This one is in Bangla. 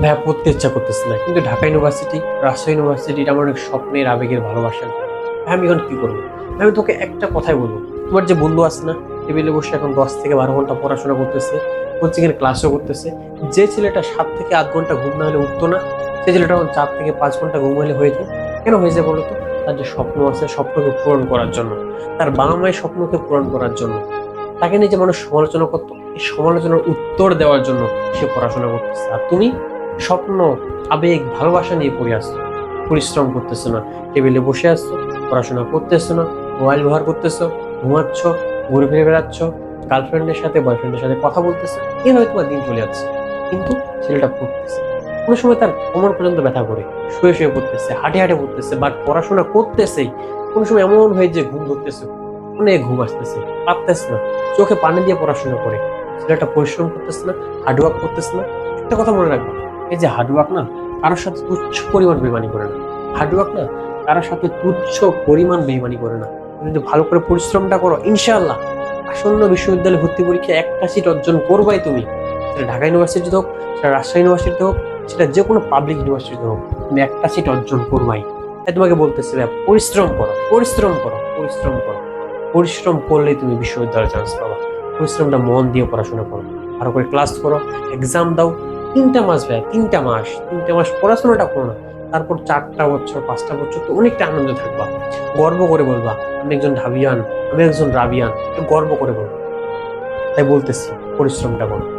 ভাইয়া পড়তে ইচ্ছা করতেছে না। কিন্তু ঢাকা ইউনিভার্সিটি রাজশাহী ইউনিভার্সিটি আমার অনেক স্বপ্নের আবেগের ভালোবাসা। ভাই, আমি এখন কি করব? আমি তোকে একটা কথাই বলব। তোমার যে বন্ধু আছে না টেবিলে বসে এখন দশ থেকে বারো ঘণ্টা পড়াশোনা করতেছে কোচিংয়ের ক্লাসও করতেছে যে ছেলেটা সাত থেকে আধ ঘণ্টা ঘুম না হলে উঠতো না সে ছেলেটা এখন চার থেকে পাঁচ ঘণ্টা ঘুম হলে হয়ে যায়। কেন হয়ে যায় বলতো? তার যে স্বপ্ন আছে স্বপ্নকে পূরণ করার জন্য। তার বাবা মায়ের স্বপ্নকে পূরণ করার জন্য। তাকে নিয়ে যে মানুষ সমালোচনা করতো এই সমালোচনার উত্তর দেওয়ার জন্য সে পড়াশোনা করতেছে। আর তুমি? স্বপ্ন, আবেগ, ভালোবাসা নিয়ে পড়ে আসছো পরিশ্রম করতেছো না, টেবিলে বসে আসছো পড়াশোনা করতেছো না, মোবাইল ব্যবহার করতেছো, ঘুমাচ্ছ, ঘুরে ফিরে বেড়াচ্ছ গার্লফ্রেন্ডের সাথে বয়ফ্রেন্ডের সাথে কথা বলতেছে এভাবে তোমার দিন চলে যাচ্ছে। কিন্তু ছেলেটা পড়তেছে কোনো সময় তার কোমর পর্যন্ত ব্যথা করে, শুয়ে শুয়ে পড়তেছে, হাঁটে হাঁটে পড়তেছে বাট পড়াশোনা করতেছেই। কোনো সময় এমন হয়ে যে ঘুম ধরতেছে, অনেক ঘুম আসতেছে পারতেছে না, চোখে পানি দিয়ে পড়াশোনা করে। ছেলেটা পরিশ্রম করতেছে না হার্ডওয়ার্ক করতেছে না, একটা কথা মনে রাখবা এই যে হার্ডওয়ার্ক না কারোর সাথে তুচ্ছ পরিমাণ বেমানি করে না। হার্ডওয়ার্ক না কারোর সাথে তুচ্ছ পরিমাণ বেমানি করে না। যদি ভালো করে পরিশ্রমটা করো ইনশাআল্লাহ। আসন্ন বিশ্ববিদ্যালয়ে ভর্তি পরীক্ষায় একটা সিট অর্জন করবাই তুমি। সেটা ঢাকা ইউনিভার্সিটিতে হোক সেটা রাজশাহী ইউনিভার্সিটিতে হোক সেটা যে কোনো পাবলিক ইউনিভার্সিটিতে হোক তুমি একটা সিট অর্জন করবাই। তাই তোমাকে বলতেছি ভাই, পরিশ্রম করো পরিশ্রম করো পরিশ্রম করো। পরিশ্রম করলেই তুমি বিশ্ববিদ্যালয়ে চান্স পাবা। পরিশ্রমটা মন দিয়ে পড়াশোনা করো। ভালো করে ক্লাস করো এক্সাম দাও তিনটা মাস ভাই, তিনটা মাস তিনটা মাস পড়াশোনাটা করো না। তারপর চারটা বছর, পাঁচটা বছর তো অনেকটা আনন্দ থাকবা। গর্ব করে বলবা, আমি একজন ঢাবিয়ান, আমি একজন রাবিয়ান। গর্ব করে বলব। তাই বলতেছি, পরিশ্রমটা করো।